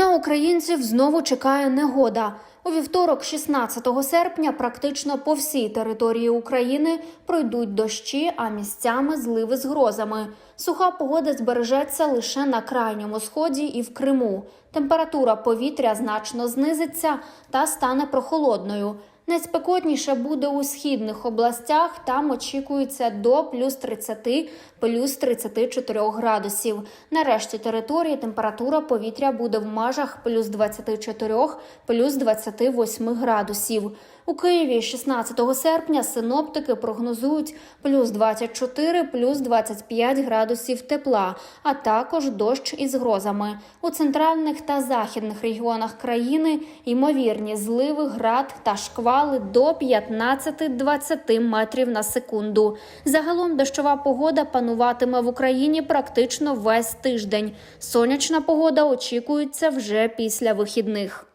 На українців знову чекає негода. У вівторок, 16 серпня, практично по всій території України пройдуть дощі, а місцями зливи з грозами. Суха погода збережеться лише на крайньому сході і в Криму. Температура повітря значно знизиться та стане прохолодною. Найспекотніше буде у східних областях. Там очікується до плюс 30, плюс 34 градусів. На решті території температура повітря буде в межах плюс 24, плюс 28 градусів. У Києві 16 серпня синоптики прогнозують плюс 24, плюс 25 градусів тепла, а також дощ із грозами. У центральних та західних регіонах країни ймовірні зливи, град та шквали до 15-20 метрів на секунду. Загалом дощова погода пануватиме в Україні практично весь тиждень. Сонячна погода очікується вже після вихідних.